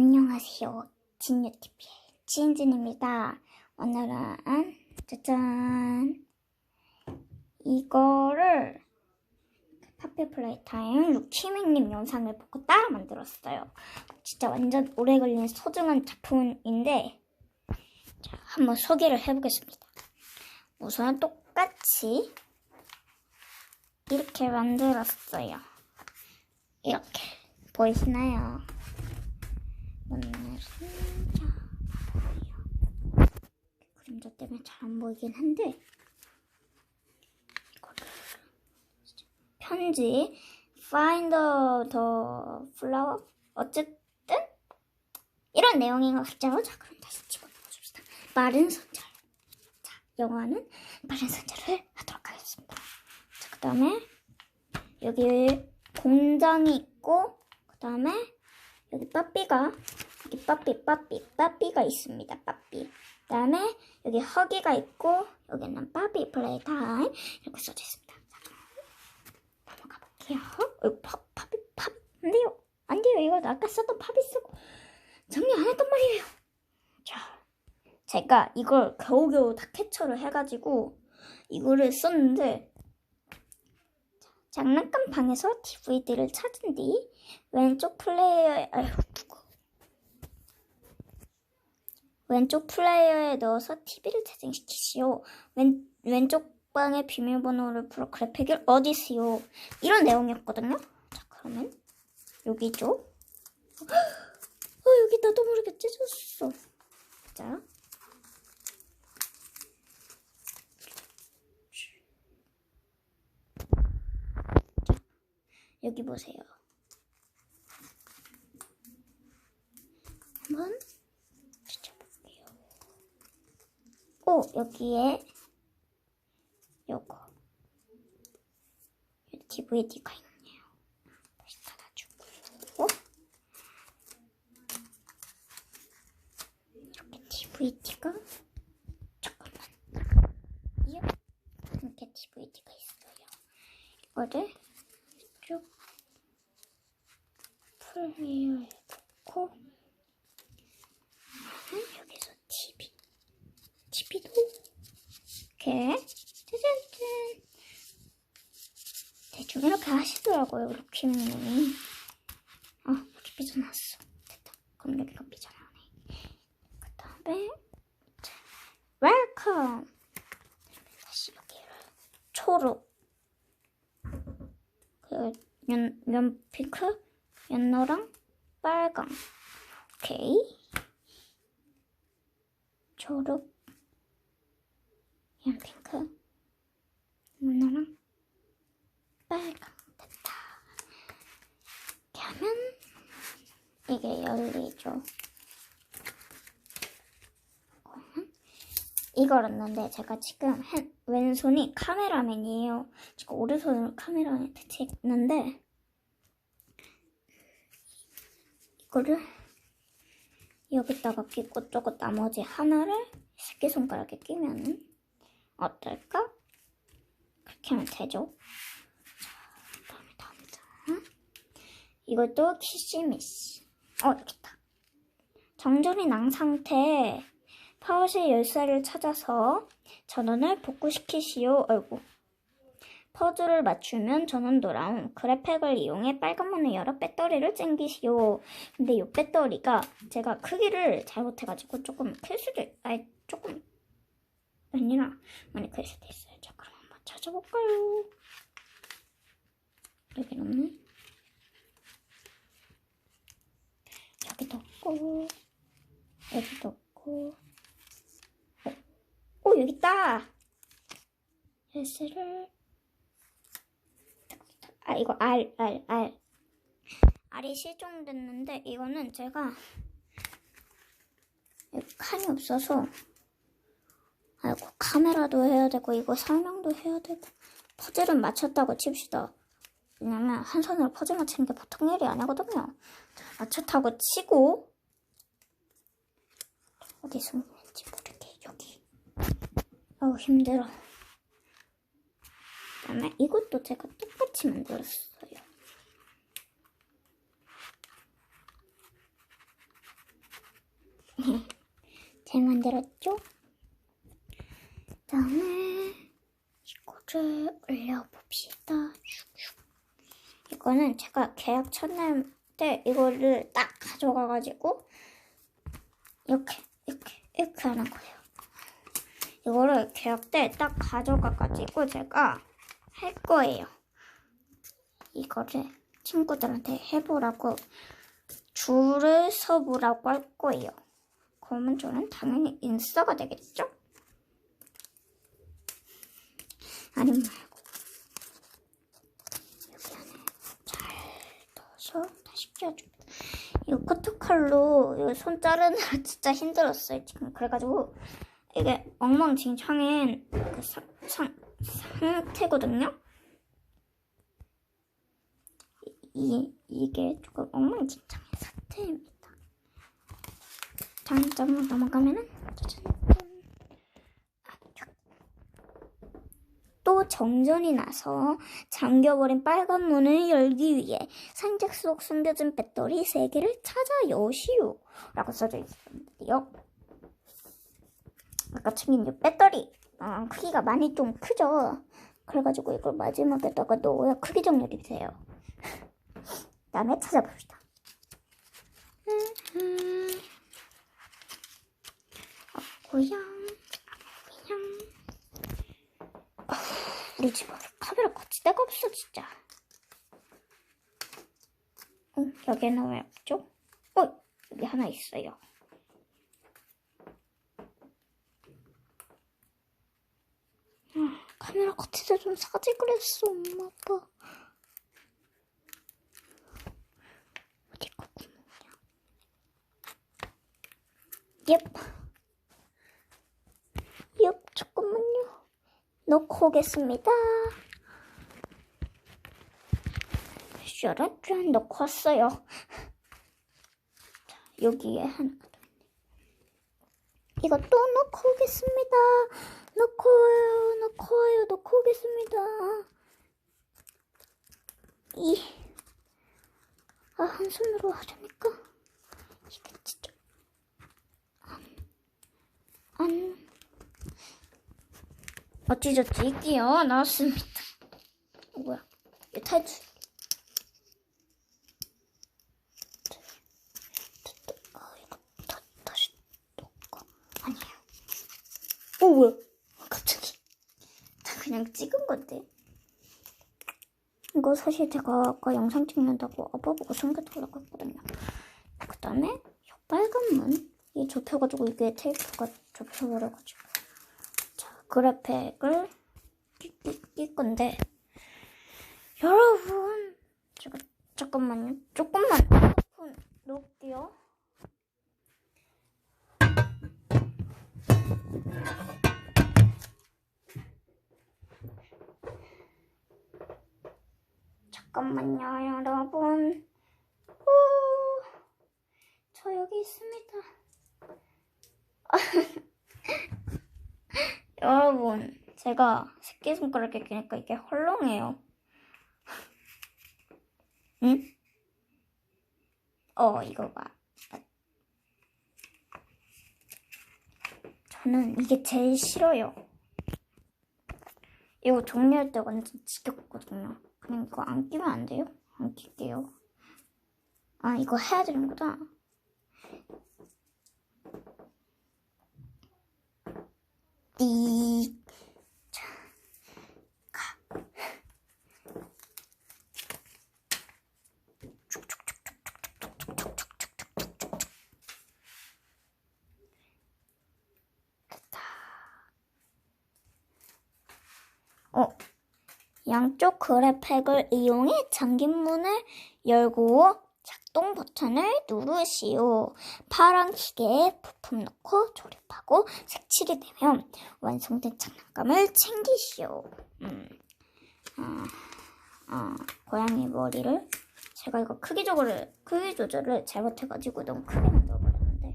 안녕하세요. 진유TV의 지인진입니다. 오늘은 짜잔 이거를 파피 플레이 타임 루키밍님 영상을 보고 따라 만들었어요. 진짜 완전 오래 걸린 소중한 작품인데 자, 한번 소개를 해보겠습니다. 우선 똑같이 이렇게 만들었어요. 이렇게 보이시나요? 자 봐요. 그림자 때문에 잘 안 보이긴 한데 편지 find the flower 어쨌든 이런 내용인 것 같죠? 자 그럼 다시 집어넣어 줍시다. 마른 선절 자 영화는 마른 선절을 하도록 하겠습니다. 자 그 다음에 여기 공장이 있고 그 다음에 여기 빠삐가 여기 빠삐 빠삐 빠삐가 있습니다. 빠삐. 그 다음에 여기 허기가 있고 여기는 빠삐 플레이 타임 이렇게 써져 있습니다. 자, 넘어가 볼게요. 어, 파, 팝이 팝. 안 돼요. 안 돼요. 이거 아까 썼던 팝이 쓰고 정리 안 했단 말이에요. 자, 제가 이걸 겨우겨우 다 캡처를 해가지고 이거를 썼는데 장난감 방에서 DVD를 찾은 뒤 왼쪽 플레이어에 아휴 무거워. 왼쪽 플레이어에 넣어서 TV를 재생시키시오. 왼, 왼쪽 방의 비밀번호를 풀어 그래픽을 어디시오. 이런 내용이었거든요. 자 그러면 여기죠. 어 여기 나도 모르게 찢어졌어. 자 여기 보세요. 한번 찾아볼게요. 오, 여기에 요거 DVD가 있네요. 다시 닫아주고 이렇게 DVD가 잠깐만 예? 이렇게 DVD가 있어요. 이거를 쭉 플레이어에 놓고 음, 여기서 TV TV도 이렇게 짜잔짠 대충 이렇게 하시더라고요 루키님이 아 여기 삐져나왔어. 됐다. 그럼 여기가 삐져나오네 그 다음에 웰컴! 다시 여기를 초록. 그 연, 연 핑크, 연노랑 빨강. 오케이. 초록, 연 핑크, 연노랑 빨강. 됐다. 이렇게 하면 이게 열리죠. 이 걸 얻는데 제가 지금 한, 왼손이 카메라맨이에요. 지금 오른손으로 카메라맨 대체했는데 이거를 여기다가 끼고 저거 나머지 하나를 새끼손가락에 끼면은 어떨까? 그렇게 하면 되죠. 자, 다음에 다음에 이것도 키시미시. 어, 여기 있다. 정전이 난 상태 파워실 열쇠를 찾아서 전원을 복구시키시오. 아이고. 퍼즐을 맞추면 전원 돌아옴. 그래픽을 이용해 빨간 문을 열어 배터리를 땡기시오. 근데 이 배터리가 제가 크기를 잘못해가지고 조금 클 수도, 아니, 조금, 아니라 많이 클 수도 있어요. 자, 그럼 한번 찾아볼까요? 여기는. 여기도 없고, 여기도 없고, 오 여기 있다. 열쇠를 아 이거 R R R R이 실종됐는데 이거는 제가 칸이 없어서 아이고 카메라도 해야 되고 이거 설명도 해야 되고 퍼즐은 맞췄다고 칩시다. 왜냐면 한 손으로 퍼즐 맞추는 게 보통 일이 아니거든요. 자, 맞췄다고 치고 어디 여기 아우 힘들어. 그다음에 이것도 제가 똑같이 만들었어요. 잘 만들었죠? 다음에 이거를 올려봅시다. 이거는 제가 계약 첫날 때 이거를 딱 가져가가지고 이렇게 이렇게 이렇게 하는 거예요. 이거를 계약 때딱 가져가가지고 제가 할 거예요. 이거를 친구들한테 해보라고 줄을 서보라고 할 거예요. 그러면 저는 당연히 인싸가 되겠죠? 아니면 말고 여기 안에 잘 넣어서 다시 끼워줍니다. 이거 커트칼로 손 자르느라 진짜 힘들었어요 지금 그래가지고 이게 엉망진창인 그 상, 상, 상태거든요. 이, 이게 조금 엉망진창인 상태입니다. 다음 점으로 넘어가면은. 또 정전이 나서 잠겨버린 빨간 문을 열기 위해 상자 속 숨겨진 배터리 3개를 찾아 여시오 라고 써져 있었는데요. 아까 챙긴 이 배터리 어, 크기가 많이 좀 크죠. 그래가지고 이걸 마지막에다가 넣어야 크기 정렬이 돼요. 다음에 찾아봅시다. 음, 아, 고양, 고양. 아, 우리 집 앞에 카메라 거치 데가 없어 진짜. 응, 여기는 왜 없죠? 어, 여기 하나 있어요. 아, 카메라 거치대 좀 사지 그랬어, 엄마 아빠. 어디 거 구멍이야? 옙. 옙, 잠깐만요. 넣고 오겠습니다. 샤라짠 넣고 왔어요. 자, 여기에 하나. 이거 또 넣고 오겠습니다. 넣고 와요, 넣고 오겠습니다. 이, 아, 한 손으로 하자니까. 이게 진짜. 안, 안. 어찌저찌 끼어 나왔습니다. 어, 뭐야? 이거 탈출. 아, 이거 다, 다시 넣을까? 아니야. 어, 뭐야? 갑자기. 나 그냥 찍은 건데. 이거 사실 제가 아까 영상 찍는다고 아빠 보고 숨겨두려고 했거든요. 그 다음에 이 빨간 문이 좁혀가지고 이게 테이프가 좁혀버려가지고. 자, 그래픽을 끼, 끼, 끼 건데. 여러분, 제가 잠깐만요. 조금만 핸드폰 놓을게요. 잠깐만요, 여러분. 오, 저 여기 있습니다. 여러분, 제가 새끼손가락에 끼니까 이게 헐렁해요. 응? 어, 이거 봐. 저는 이게 제일 싫어요. 이거 정리할 때 완전 지겹거든요. 이거 안 끼면 안 돼요? 안 낄게요. 아, 이거 해야 되는구나. 띠. 양쪽 그래픽을 이용해 잠긴 문을 열고 작동 버튼을 누르시오. 파란 기계에 부품 넣고 조립하고 색칠이 되면 완성된 장난감을 챙기시오. 음, 아, 아, 고양이 머리를 제가 이거 크기 조절을 크기 조절을 잘못해가지고 너무 크게 만들어버렸는데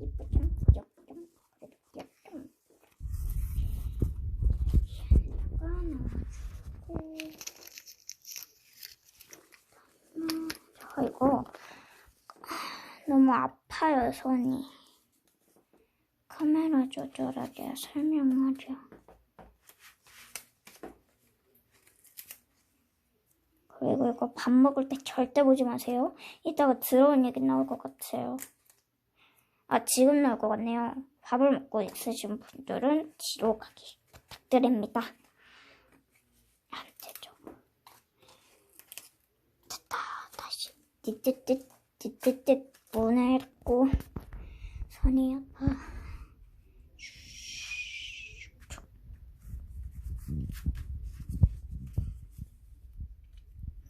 이쁘죠? 엽좀 그래도 엽좀 여기다가 넣어주고 음, 저 이거 아, 너무 아파요 손이 카메라 조절하게 설명하려. 그리고 이거 밥 먹을 때 절대 보지 마세요. 이따가 더러운 얘기 나올 것 같아요. 아, 지금 나올 것 같네요. 밥을 먹고 있으신 분들은 뒤로 가기 부탁드립니다. 안 되죠. 됐다. 다시. 띠띠띠, 띠띠띠. 닫고. 손이 아파.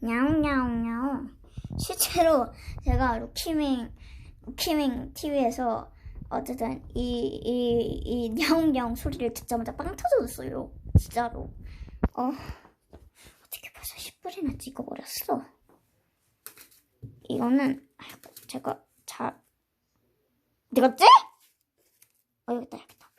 냐옹냐옹냐옹. 실제로 제가 루키밍, 루키밍 TV에서 어쨌든 이, 이, 이 냐옹냐옹 소리를 듣자마자 빵 터졌어요. 진짜로. 어, 어떻게 벌써 10분이나 찍어버렸어. 이거는, 아이고, 제가 잘, 어디 갔지? 어, 여기다, 여기다.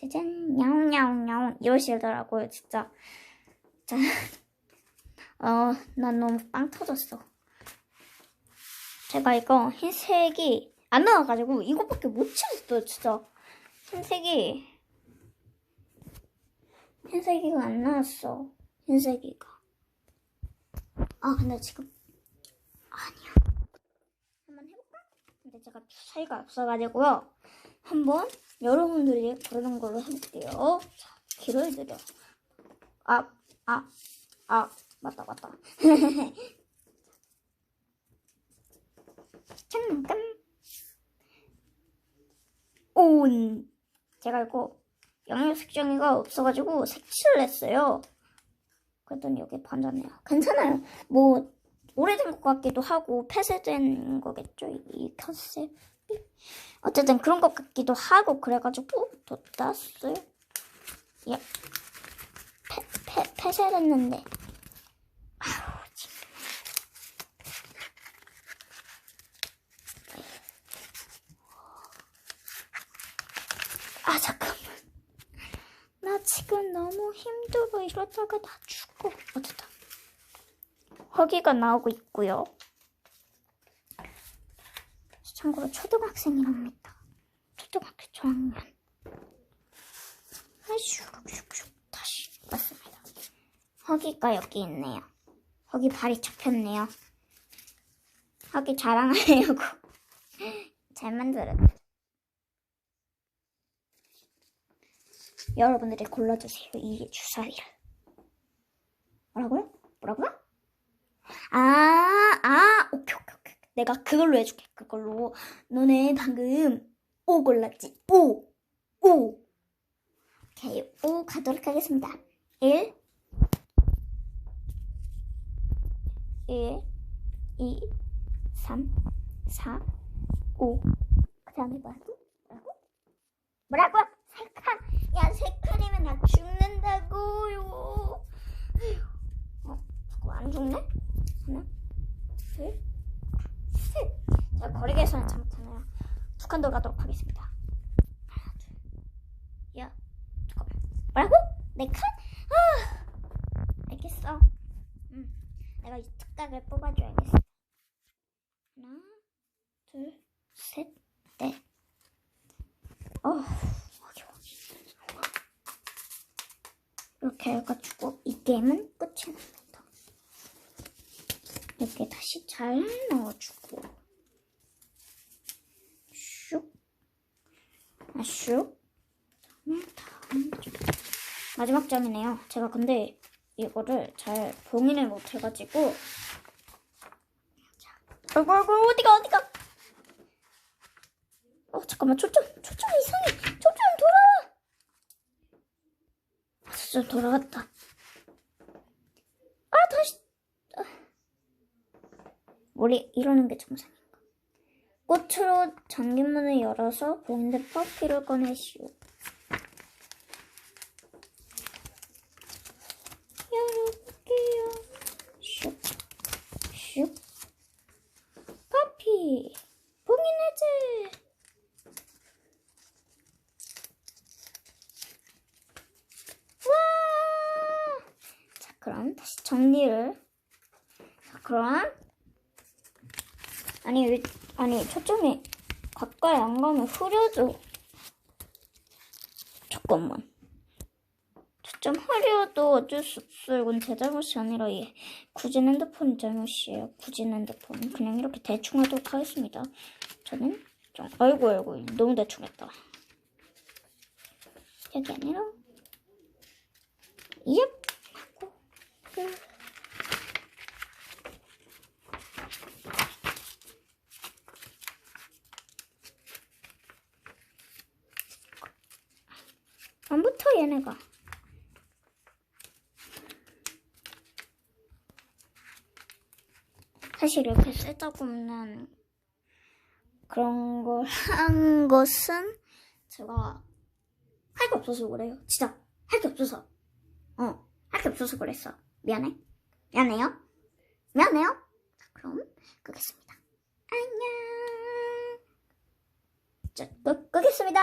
짜잔, 냐옹냐옹냐옹. 이러시더라고요, 진짜. 자, 어, 난 너무 빵 터졌어. 제가 이거 흰색이 안 나와가지고 이거밖에 못 치겠어요, 진짜. 흰색이, 흰색이가 안 나왔어. 흰색이가. 아, 근데 지금, 아니야. 한번 해볼까? 근데 제가 차이가 없어가지고요. 한번 여러분들이 부르는 걸로 해볼게요. 자, 길을 들여. 아, 아, 아, 맞다, 맞다. 잠깐. 온. 제가 이거 영역 색종이가 없어가지고 색칠을 했어요. 그랬더니 여기 반졌네요. 괜찮아요. 뭐 오래된 것 같기도 하고 폐쇄된 거겠죠. 이 컨셉이. 어쨌든 그런 것 같기도 하고 그래가지고 뒀다어요 예. 폐, 폐, 폐쇄됐는데. 아우, 참. 아, 잠깐만. 나 지금 너무 힘들어. 이러다가 나 죽어. 어쨌든. 허기가 나오고 있고요. 참고로 초등학생이랍니다. 초등학교 저학년. 아슈, 슉슉. 다시 맞습니다. 허기가 여기 있네요. 허기 발이 접혔네요. 허기 자랑하려고 잘 만들었네. 여러분들이 골라주세요. 이 주사위를. 뭐라고요? 뭐라고요? 아, 아, 오케이, 오케이, 오케이. 내가 그걸로 해줄게. 그걸로. 너네 방금 오 골랐지? 오, 오. 오케이, 오 가도록 하겠습니다. 1, 1, 2, 3, 4, 5. 그 다음에 뭐라고? 뭐라고? 뭐라고? 세 칸. 야, 세 칸이면 나 죽는다고요. 어, 안 죽네? 하나, 둘, 셋. 자, 거리 계산을 잘못하네요. 두 칸 더 가도록 하겠습니다. 하나, 둘. 야, 잠깐만. 뭐라고? 네 칸? 아, 알겠어. 응, 내가 이 특각을 뽑아줘야겠어. 하나, 둘, 셋, 넷. 어. 이렇게 해가지고 이 게임은 끝이 납니다. 이렇게 다시 잘 넣어주고 슉, 아, 슉. 그다음에 다음 점. 마지막 점이네요. 제가 근데 이거를 잘 봉인을 못해가지고 자, 아이고 아이고 어디가 어디가 어 잠깐만 초점 초점 이상해 초점 돌아와 아, 초점 돌아갔다 아 다시 아. 원래 이러는 게 정상인가 꽃으로 전기문을 열어서 봉인된 퍼피를 꺼내시오 열어볼게요 슉슉 퍼피 봉인 해제 와! 자, 그럼 다시 정리를. 자, 그럼 아니 왜- 아니 초점이 가까이 안 가면 흐려져. 잠깐만. 좀 흐려도 어쩔 수 없어. 이건 제 잘못이 아니라 얘 구진 핸드폰 잘못이에요. 구진 핸드폰. 그냥 이렇게 대충 하도록 하겠습니다. 저는 좀 아이고 아이고 너무 대충 했다. 여기 아니라 예 하고 끝. 안 붙어 얘네가. 사실 이렇게 쓸데없는 그런 걸 한 것은 제가 할 게 없어서 그래요. 진짜 할 게 없어서. 어, 할 게 없어서 그랬어. 미안해. 미안해요. 미안해요. 자, 그럼 끄겠습니다. 안녕. 자, 끄, 끄겠습니다.